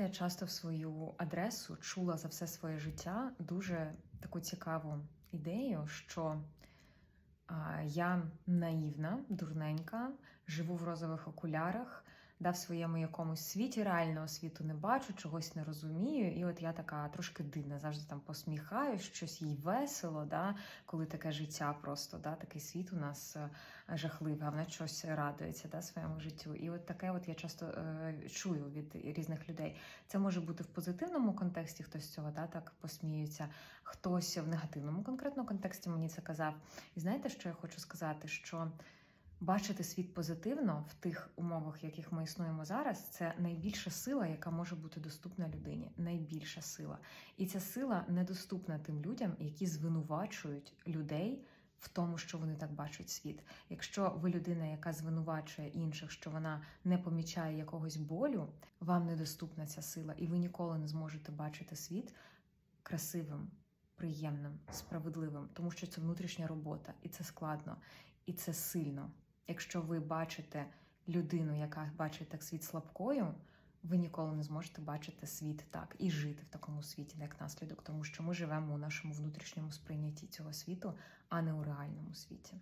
Знаєте, часто в свою адресу чула за все своє життя дуже таку цікаву ідею, що я наївна, дурненька, живу в розових окулярах, да, в своєму якомусь світі реального світу не бачу, чогось не розумію. І от я така трошки дивна, завжди там посміхаюсь, щось їй весело, да, коли таке життя просто, да, такий світ у нас е, жахливий, а вона щось радується да, своєму життю. І от таке от я часто е, чую від різних людей. Це може бути в позитивному контексті, хтось цього да, так посміюється, хтось в негативному конкретно контексті мені це казав. І знаєте, що я хочу сказати? Що бачити світ позитивно в тих умовах, в яких ми існуємо зараз, це найбільша сила, яка може бути доступна людині. Найбільша сила. І ця сила недоступна тим людям, які звинувачують людей. В тому, що вони так бачать світ. Якщо ви людина, яка звинувачує інших, що вона не помічає якогось болю, вам недоступна ця сила, і ви ніколи не зможете бачити світ красивим, приємним, справедливим, тому що це внутрішня робота, і це складно, і це сильно. Якщо ви бачите людину, яка бачить так світ слабкою, ви ніколи не зможете бачити світ так і жити в такому світі, як наслідок, тому що ми живемо у нашому внутрішньому сприйнятті цього світу, а не у реальному світі.